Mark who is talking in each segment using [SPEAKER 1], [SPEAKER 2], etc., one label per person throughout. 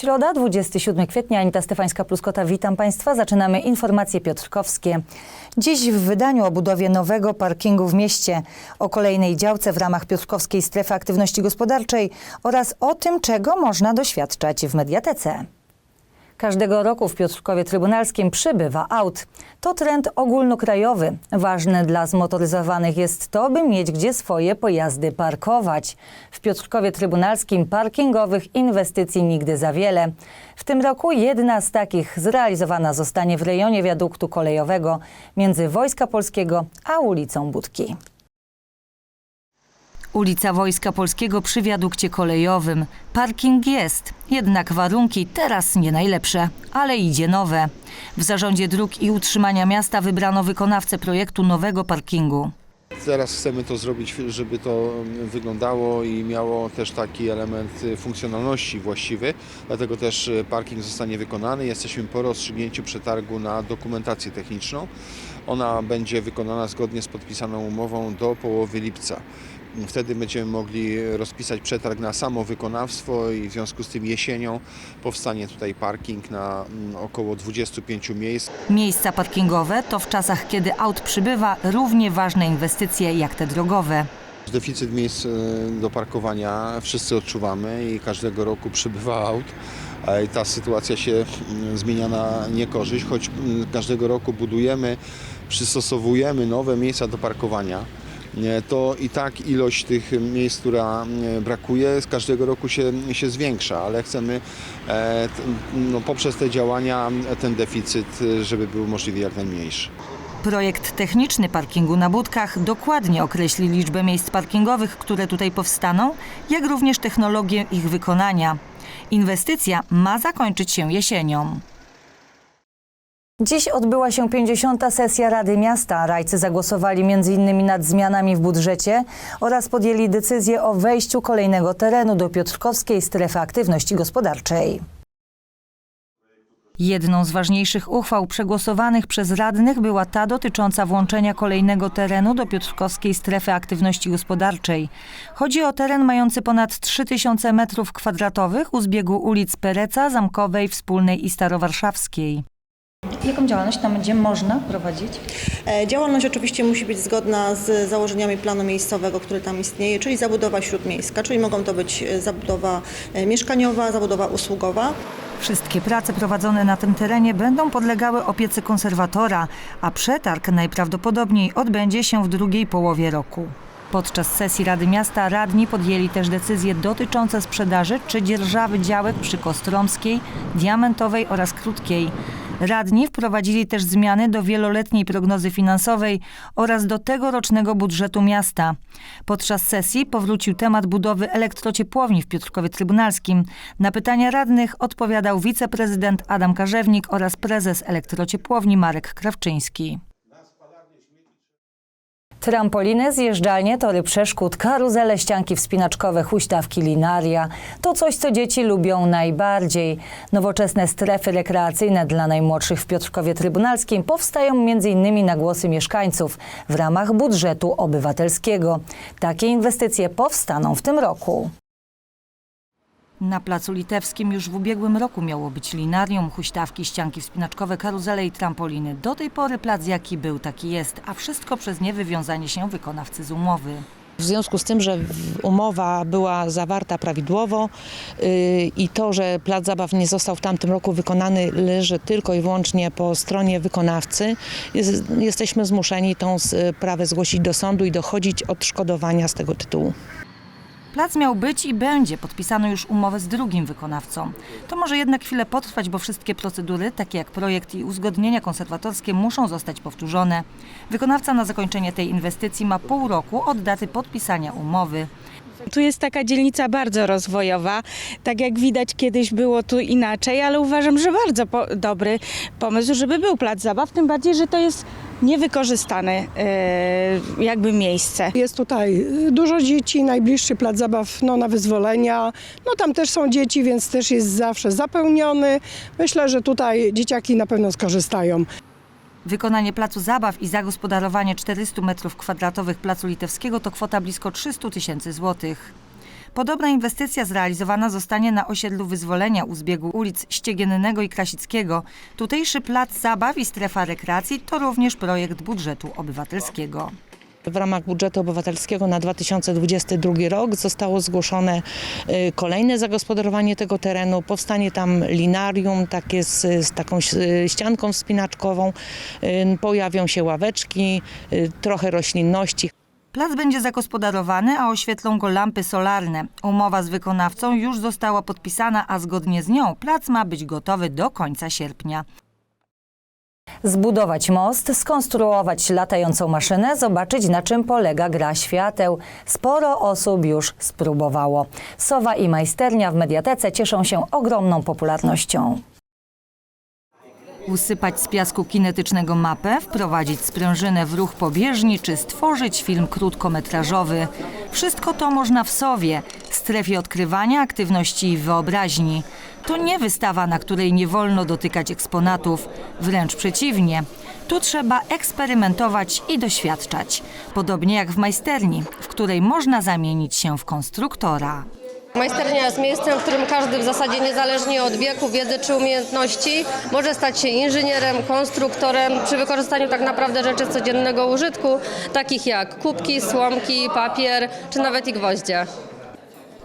[SPEAKER 1] Środa, 27 kwietnia, Anita Stefańska-Pluskota, witam Państwa. Zaczynamy informacje piotrkowskie. Dziś w wydaniu o budowie nowego parkingu w mieście, o kolejnej działce w ramach Piotrkowskiej Strefy Aktywności Gospodarczej oraz o tym, czego można doświadczać w Mediatece. Każdego roku w Piotrkowie Trybunalskim przybywa aut. To trend ogólnokrajowy. Ważne dla zmotoryzowanych jest to, by mieć gdzie swoje pojazdy parkować. W Piotrkowie Trybunalskim parkingowych inwestycji nigdy za wiele. W tym roku jedna z takich zrealizowana zostanie w rejonie wiaduktu kolejowego między Wojska Polskiego a ulicą Budki. Ulica Wojska Polskiego przy wiadukcie kolejowym. Parking jest, jednak warunki teraz nie najlepsze, ale idzie nowe. W zarządzie dróg i utrzymania miasta wybrano wykonawcę projektu nowego parkingu.
[SPEAKER 2] Teraz chcemy to zrobić, żeby to wyglądało i miało też taki element y, funkcjonalności właściwy. Dlatego też y, parking zostanie wykonany. Jesteśmy po rozstrzygnięciu przetargu na dokumentację techniczną. Ona będzie wykonana zgodnie z podpisaną umową do połowy lipca. Wtedy będziemy mogli rozpisać przetarg na samo wykonawstwo i w związku z tym jesienią powstanie tutaj parking na mm, około 25 miejsc.
[SPEAKER 1] Miejsca parkingowe to w czasach, kiedy aut przybywa, równie ważne inwestycje jak te drogowe.
[SPEAKER 2] Deficyt miejsc e, do parkowania wszyscy odczuwamy i każdego roku przybywa aut. i Ta sytuacja się mm, zmienia na niekorzyść, choć mm, każdego roku budujemy, przystosowujemy nowe miejsca do parkowania. To i tak ilość tych miejsc, która mm, brakuje, z każdego roku się, się zwiększa, ale chcemy e, no, poprzez te działania ten deficyt, żeby był możliwie jak najmniejszy.
[SPEAKER 1] Projekt techniczny parkingu na budkach dokładnie określi liczbę miejsc parkingowych, które tutaj powstaną, jak również technologię ich wykonania. Inwestycja ma zakończyć się jesienią. Dziś odbyła się 50. sesja Rady Miasta. Rajcy zagłosowali m.in. nad zmianami w budżecie oraz podjęli decyzję o wejściu kolejnego terenu do Piotrkowskiej Strefy Aktywności Gospodarczej. Jedną z ważniejszych uchwał przegłosowanych przez radnych była ta dotycząca włączenia kolejnego terenu do Piotrkowskiej Strefy Aktywności Gospodarczej. Chodzi o teren mający ponad 3000 m2 u zbiegu ulic Pereca, Zamkowej, Wspólnej i Starowarszawskiej. Jaką działalność tam będzie można prowadzić?
[SPEAKER 3] E, Działalność oczywiście musi być zgodna z założeniami planu miejscowego, który tam istnieje, czyli zabudowa śródmiejska, czyli mogą to być e, zabudowa e, mieszkaniowa, zabudowa usługowa.
[SPEAKER 1] Wszystkie prace prowadzone na tym terenie będą podlegały opiece konserwatora, a przetarg najprawdopodobniej odbędzie się w drugiej połowie roku. Podczas sesji Rady Miasta radni podjęli też decyzje dotyczące sprzedaży czy dzierżawy działek przy Kostromskiej, Diamentowej oraz Krótkiej. Radni wprowadzili też zmiany do wieloletniej prognozy finansowej oraz do tegorocznego budżetu miasta. Podczas sesji powrócił temat budowy elektrociepłowni w Piotrkowie Trybunalskim. Na pytania radnych odpowiadał wiceprezydent Adam Karzewnik oraz prezes elektrociepłowni Marek Krawczyński. Trampoliny, zjeżdżalnie, tory przeszkód, karuzele, ścianki wspinaczkowe, huśtawki, linaria. To coś, co dzieci lubią najbardziej. Nowoczesne strefy rekreacyjne dla najmłodszych w Piotrkowie Trybunalskim powstają m.in. na głosy mieszkańców w ramach budżetu obywatelskiego. Takie inwestycje powstaną w tym roku. Na Placu Litewskim już w ubiegłym roku miało być linarium, huśtawki, ścianki wspinaczkowe, karuzele i trampoliny. Do tej pory plac jaki był, taki jest, a wszystko przez niewywiązanie się wykonawcy z umowy.
[SPEAKER 4] W związku z tym, że umowa była zawarta prawidłowo yy, i to, że plac zabaw nie został w tamtym roku wykonany, leży tylko i wyłącznie po stronie wykonawcy, jest, jesteśmy zmuszeni tą sprawę zgłosić do sądu i dochodzić odszkodowania z tego tytułu.
[SPEAKER 1] Plac miał być i będzie. Podpisano już umowę z drugim wykonawcą. To może jednak chwilę potrwać, bo wszystkie procedury, takie jak projekt i uzgodnienia konserwatorskie, muszą zostać powtórzone. Wykonawca na zakończenie tej inwestycji ma pół roku od daty podpisania umowy.
[SPEAKER 5] Tu jest taka dzielnica bardzo rozwojowa. Tak jak widać, kiedyś było tu inaczej, ale uważam, że bardzo po- dobry pomysł, żeby był plac zabaw. Tym bardziej, że to jest niewykorzystane e, jakby miejsce.
[SPEAKER 6] Jest tutaj y, dużo dzieci, najbliższy plac zabaw no, na wyzwolenia. No tam też są dzieci, więc też jest zawsze zapełniony. Myślę, że tutaj dzieciaki na pewno skorzystają.
[SPEAKER 1] Wykonanie placu zabaw i zagospodarowanie 400 m2 placu litewskiego to kwota blisko 300 tysięcy złotych. Podobna inwestycja zrealizowana zostanie na osiedlu Wyzwolenia u zbiegu ulic Ściegiennego i Krasickiego. Tutejszy plac zabaw i strefa rekreacji to również projekt budżetu obywatelskiego.
[SPEAKER 4] W ramach budżetu obywatelskiego na 2022 rok zostało zgłoszone y, kolejne zagospodarowanie tego terenu. Powstanie tam linarium, takie z, z taką y, ścianką wspinaczkową. Y, Pojawią się ławeczki, trochę roślinności.
[SPEAKER 1] Plac będzie zagospodarowany, a oświetlą go lampy solarne. Umowa z wykonawcą już została podpisana, a zgodnie z nią plac ma być gotowy do końca sierpnia. Zbudować most, skonstruować latającą maszynę, zobaczyć na czym polega gra świateł. Sporo osób już spróbowało. Sowa i majsternia w mediatece cieszą się ogromną popularnością. Usypać z piasku kinetycznego mapę, wprowadzić sprężynę w ruch pobieżni czy stworzyć film krótkometrażowy. Wszystko to można w Sowie, strefie odkrywania aktywności i wyobraźni. To nie wystawa, na której nie wolno dotykać eksponatów, wręcz przeciwnie. Tu trzeba eksperymentować i doświadczać, podobnie jak w majsterni, w której można zamienić się w konstruktora.
[SPEAKER 7] Majsternia jest miejscem, w którym każdy w zasadzie niezależnie od wieku, wiedzy czy umiejętności może stać się inżynierem, konstruktorem przy wykorzystaniu tak naprawdę rzeczy codziennego użytku, takich jak kubki, słomki, papier czy nawet i gwoździe.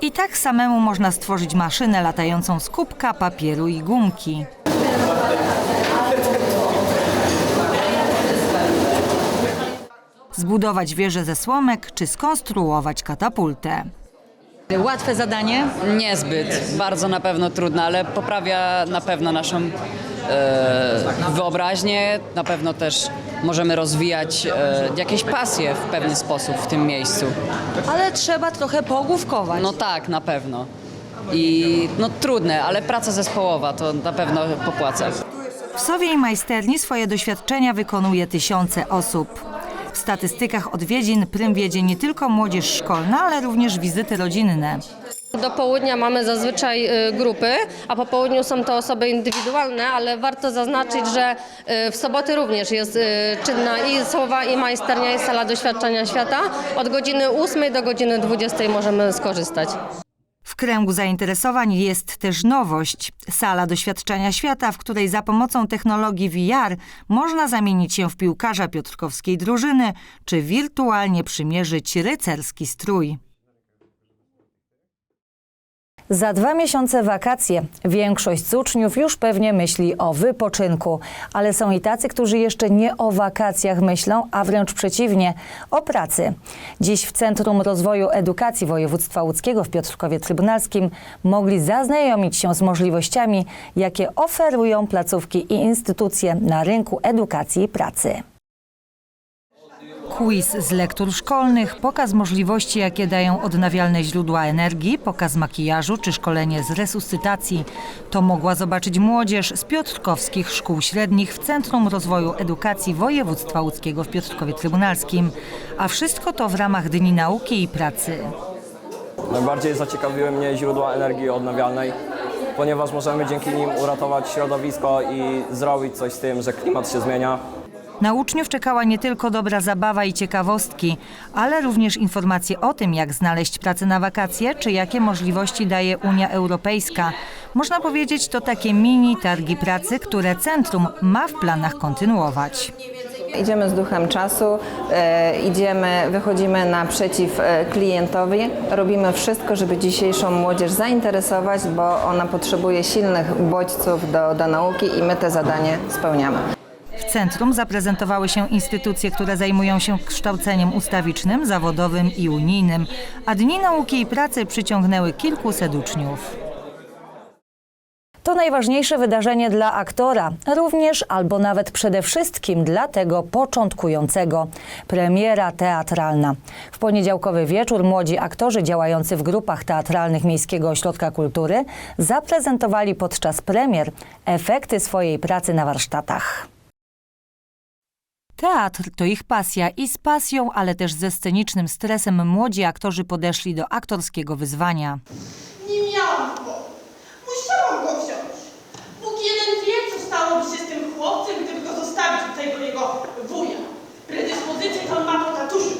[SPEAKER 1] I tak samemu można stworzyć maszynę latającą z kubka, papieru i gumki. Zbudować wieżę ze słomek czy skonstruować katapultę. Łatwe zadanie?
[SPEAKER 8] Niezbyt, bardzo na pewno trudne, ale poprawia na pewno naszą e, wyobraźnię, na pewno też możemy rozwijać e, jakieś pasje w pewien sposób w tym miejscu.
[SPEAKER 1] Ale trzeba trochę pogłówkować.
[SPEAKER 8] No tak, na pewno. I no trudne, ale praca zespołowa to na pewno popłaca.
[SPEAKER 1] W Sowie i Majsterni swoje doświadczenia wykonuje tysiące osób. W statystykach odwiedzin prym wiedzie nie tylko młodzież szkolna, ale również wizyty rodzinne.
[SPEAKER 7] Do południa mamy zazwyczaj y, grupy, a po południu są to osoby indywidualne, ale warto zaznaczyć, że y, w soboty również jest y, czynna i słowa, i majsternia, i sala doświadczenia świata. Od godziny 8 do godziny 20 możemy skorzystać.
[SPEAKER 1] Kręgu zainteresowań jest też nowość. Sala doświadczenia świata, w której za pomocą technologii VR można zamienić się w piłkarza piotrkowskiej drużyny, czy wirtualnie przymierzyć rycerski strój. Za dwa miesiące wakacje. Większość z uczniów już pewnie myśli o wypoczynku, ale są i tacy, którzy jeszcze nie o wakacjach myślą, a wręcz przeciwnie, o pracy. Dziś w Centrum Rozwoju Edukacji Województwa Łódzkiego w Piotrkowie Trybunalskim mogli zaznajomić się z możliwościami, jakie oferują placówki i instytucje na rynku edukacji i pracy. Quiz z lektur szkolnych, pokaz możliwości, jakie dają odnawialne źródła energii, pokaz makijażu czy szkolenie z resuscytacji. To mogła zobaczyć młodzież z piotrkowskich szkół średnich w Centrum Rozwoju Edukacji Województwa Łódzkiego w Piotrkowie Trybunalskim. A wszystko to w ramach Dni Nauki i Pracy.
[SPEAKER 9] Najbardziej zaciekawiły mnie źródła energii odnawialnej, ponieważ możemy dzięki nim uratować środowisko i zrobić coś z tym, że klimat się zmienia.
[SPEAKER 1] Na uczniów czekała nie tylko dobra zabawa i ciekawostki, ale również informacje o tym, jak znaleźć pracę na wakacje, czy jakie możliwości daje Unia Europejska. Można powiedzieć, to takie mini targi pracy, które centrum ma w planach kontynuować.
[SPEAKER 10] Idziemy z duchem czasu, e, idziemy, wychodzimy naprzeciw e, klientowi, robimy wszystko, żeby dzisiejszą młodzież zainteresować, bo ona potrzebuje silnych bodźców do, do nauki i my te zadanie spełniamy.
[SPEAKER 1] W centrum zaprezentowały się instytucje, które zajmują się kształceniem ustawicznym, zawodowym i unijnym, a Dni Nauki i Pracy przyciągnęły kilkuset uczniów. To najważniejsze wydarzenie dla aktora, również albo nawet przede wszystkim dla tego początkującego. Premiera teatralna. W poniedziałkowy wieczór młodzi aktorzy działający w grupach teatralnych Miejskiego Ośrodka Kultury zaprezentowali podczas premier efekty swojej pracy na warsztatach. Teatr to ich pasja i z pasją, ale też ze scenicznym stresem młodzi aktorzy podeszli do aktorskiego wyzwania.
[SPEAKER 11] Nie miałam go. Musiałam go wziąć. Bóg jeden wie, co stałoby się z tym chłopcem, gdyby go zostawić u tego jego wuja. Predyspozycję to on ma po tatusiu.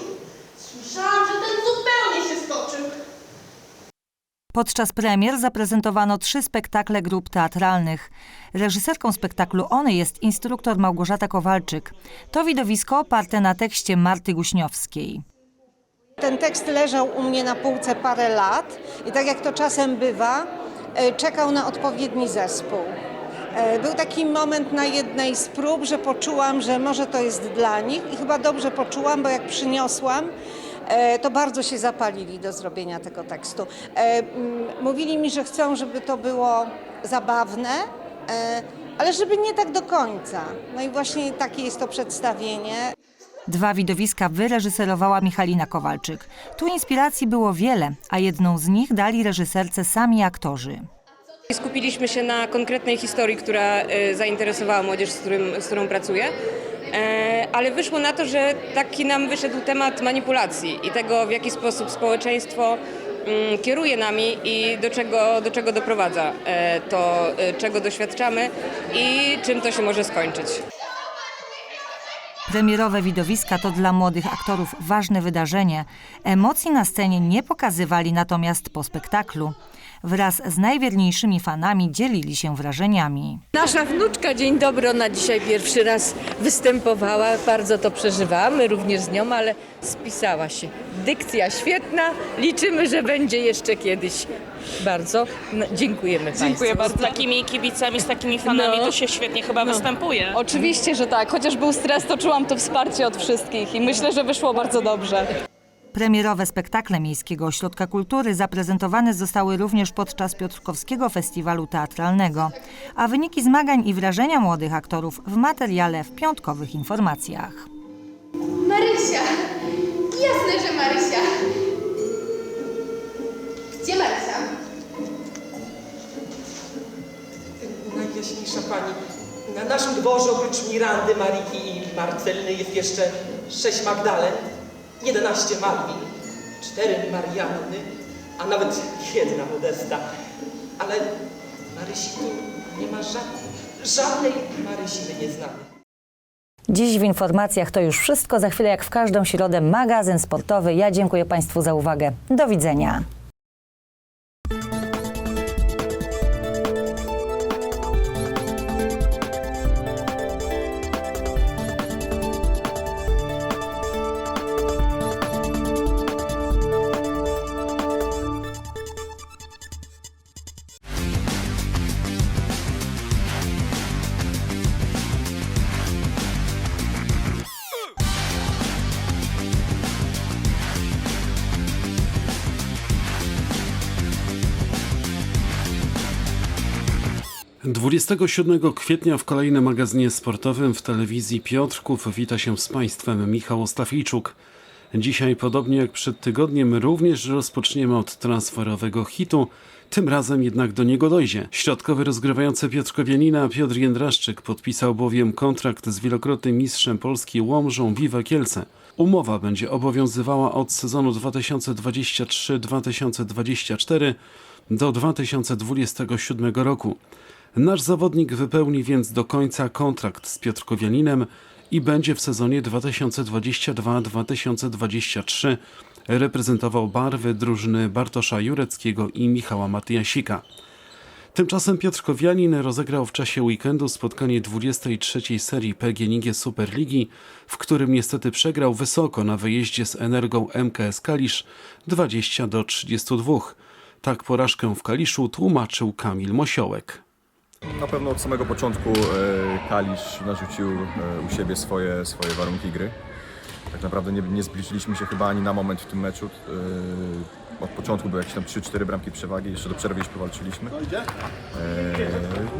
[SPEAKER 11] Słyszałam, że ten zupełnie się stoczył.
[SPEAKER 1] Podczas premier zaprezentowano trzy spektakle grup teatralnych. Reżyserką spektaklu One jest instruktor Małgorzata Kowalczyk. To widowisko oparte na tekście Marty Guśniowskiej.
[SPEAKER 12] Ten tekst leżał u mnie na półce parę lat i tak jak to czasem bywa, e, czekał na odpowiedni zespół. E, Był taki moment na jednej z prób, że poczułam, że może to jest dla nich i chyba dobrze poczułam, bo jak przyniosłam, to bardzo się zapalili do zrobienia tego tekstu. E, Mówili mi, że chcą, żeby to było zabawne, e, ale żeby nie tak do końca. No i właśnie takie jest to przedstawienie.
[SPEAKER 1] Dwa widowiska wyreżyserowała Michalina Kowalczyk. Tu inspiracji było wiele, a jedną z nich dali reżyserce sami aktorzy.
[SPEAKER 13] Skupiliśmy się na konkretnej historii, która e, zainteresowała młodzież, z, którym, z którą pracuję. E, Ale wyszło na to, że taki nam wyszedł temat manipulacji i tego, w jaki sposób społeczeństwo mm, kieruje nami i do czego, do czego doprowadza e, to, e, czego doświadczamy i czym to się może skończyć.
[SPEAKER 1] Premierowe widowiska to dla młodych aktorów ważne wydarzenie. Emocji na scenie nie pokazywali natomiast po spektaklu. Wraz z najwierniejszymi fanami dzielili się wrażeniami.
[SPEAKER 14] Nasza wnuczka, dzień dobry, ona dzisiaj pierwszy raz występowała, bardzo to przeżywamy również z nią, ale spisała się. Dykcja świetna, liczymy, że będzie jeszcze kiedyś. Bardzo no, dziękujemy
[SPEAKER 5] Dziękuję
[SPEAKER 14] Państwu.
[SPEAKER 5] bardzo. Z takimi kibicami, z takimi fanami
[SPEAKER 14] No.
[SPEAKER 5] to się świetnie chyba występuje.
[SPEAKER 13] Oczywiście, że tak. Chociaż był stres, to czułam to wsparcie od wszystkich i myślę, że wyszło bardzo dobrze.
[SPEAKER 1] Premierowe spektakle Miejskiego Ośrodka Kultury zaprezentowane zostały również podczas Piotrkowskiego Festiwalu Teatralnego, a wyniki zmagań i wrażenia młodych aktorów w materiale w piątkowych informacjach.
[SPEAKER 11] Marysia! Jasne, że Marysia! Gdzie Marysia?
[SPEAKER 15] Najjaśniejsza pani, na naszym dworze oprócz Mirandy, Mariki i Marcelny jest jeszcze sześć Magdalen, 11 Malwin, cztery Marianny, a nawet jedna Modesta. Ale Marysi tu nie ma żadnej, żadnej Marysi my nie znamy.
[SPEAKER 1] Dziś w informacjach to już wszystko. Za chwilę, jak w każdą środę, magazyn sportowy. Ja dziękuję Państwu za uwagę. Do widzenia.
[SPEAKER 16] 27 kwietnia w kolejnym magazynie sportowym w telewizji Piotrków wita się z Państwem Michał Ostafijczuk. Dzisiaj, podobnie jak przed tygodniem, również rozpoczniemy od transferowego hitu. Tym razem jednak do niego dojdzie. Środkowy rozgrywający Piotrkowianina Piotr Jędraszczyk podpisał bowiem kontrakt z wielokrotnym mistrzem Polski Łomżą Wiwe Kielce. Umowa będzie obowiązywała od sezonu 2023-2024 do 2027 roku. Nasz zawodnik wypełni więc do końca kontrakt z Piotrkowianinem i będzie w sezonie 2022-2023 reprezentował barwy drużyny Bartosza Jureckiego i Michała Matyjasika. Tymczasem Piotrkowianin rozegrał w czasie weekendu spotkanie 23 serii PGNiG Superligi, w którym niestety przegrał wysoko na wyjeździe z Energią MKS Kalisz 20 do 32. Tak porażkę w Kaliszu tłumaczył Kamil Mosiołek.
[SPEAKER 17] Na pewno od samego początku e, Kalisz narzucił e, u siebie swoje, swoje warunki gry. Tak naprawdę nie, nie zbliżyliśmy się chyba ani na moment w tym meczu. E, Od początku były jakieś tam 3-4 bramki przewagi, jeszcze do przerwy gdzieś powalczyliśmy.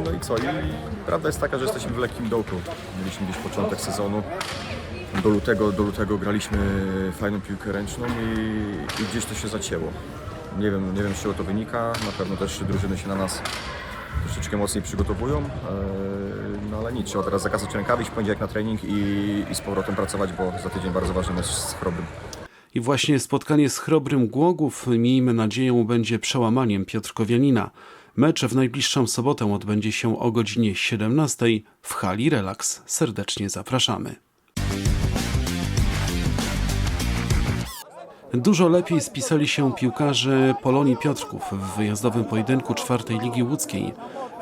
[SPEAKER 17] No i co? I prawda jest taka, że jesteśmy w lekkim dołku. Mieliśmy gdzieś początek sezonu. Do lutego, do lutego graliśmy fajną piłkę ręczną i, i gdzieś to się zacięło. Nie wiem, nie wiem z czego to wynika. Na pewno też drużyny się na nas troszeczkę mocniej przygotowują. Eee, No ale nic, trzeba teraz zakasać w poniedziałek na trening i, i z powrotem pracować, bo za tydzień bardzo ważny mecz z Chrobrym.
[SPEAKER 16] I właśnie spotkanie z Chrobrym Głogów, miejmy nadzieję, będzie przełamaniem Piotrkowianina. Mecz w najbliższą sobotę odbędzie się o godzinie 17 w hali Relax. Serdecznie zapraszamy. Dużo lepiej spisali się piłkarze Polonii Piotrków w wyjazdowym pojedynku czwartej Ligi Łódzkiej.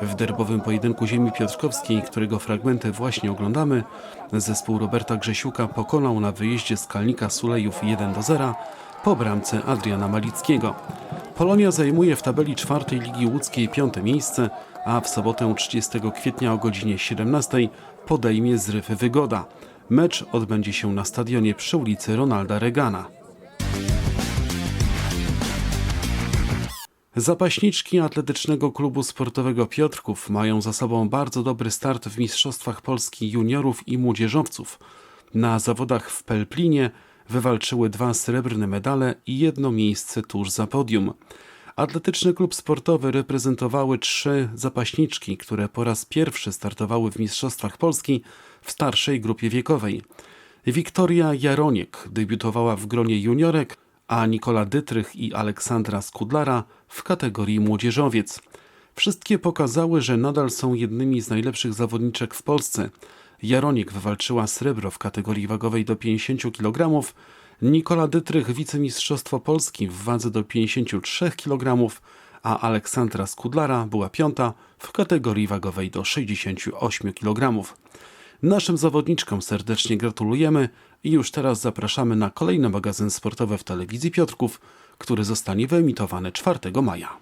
[SPEAKER 16] W derbowym pojedynku ziemi piotrkowskiej, którego fragmenty właśnie oglądamy, zespół Roberta Grzesiuka pokonał na wyjeździe Skalnika Sulejów 1 do 0 po bramce Adriana Malickiego. Polonia zajmuje w tabeli czwartej Ligi Łódzkiej piąte miejsce, a w sobotę 30 kwietnia o godzinie 17 podejmie zryw Wygoda. Mecz odbędzie się na stadionie przy ulicy Ronalda Reagana. Zapaśniczki Atletycznego Klubu Sportowego Piotrków mają za sobą bardzo dobry start w Mistrzostwach Polski juniorów i młodzieżowców. Na zawodach w Pelplinie wywalczyły dwa srebrne medale i jedno miejsce tuż za podium. Atletyczny klub sportowy reprezentowały trzy zapaśniczki, które po raz pierwszy startowały w Mistrzostwach Polski w starszej grupie wiekowej. Wiktoria Jaroniek debiutowała w gronie juniorek, a Nikola Dytrych i Aleksandra Skudlara w kategorii młodzieżowiec. Wszystkie pokazały, że nadal są jednymi z najlepszych zawodniczek w Polsce. Jaroniek wywalczyła srebro w kategorii wagowej do 50 kg, Nikola Dytrych wicemistrzostwo Polski w wadze do 53 kg, a Aleksandra Skudlara była piąta w kategorii wagowej do 68 kg. Naszym zawodniczkom serdecznie gratulujemy i już teraz zapraszamy na kolejny magazyn sportowy w telewizji Piotrków, który zostanie wyemitowany 4 maja.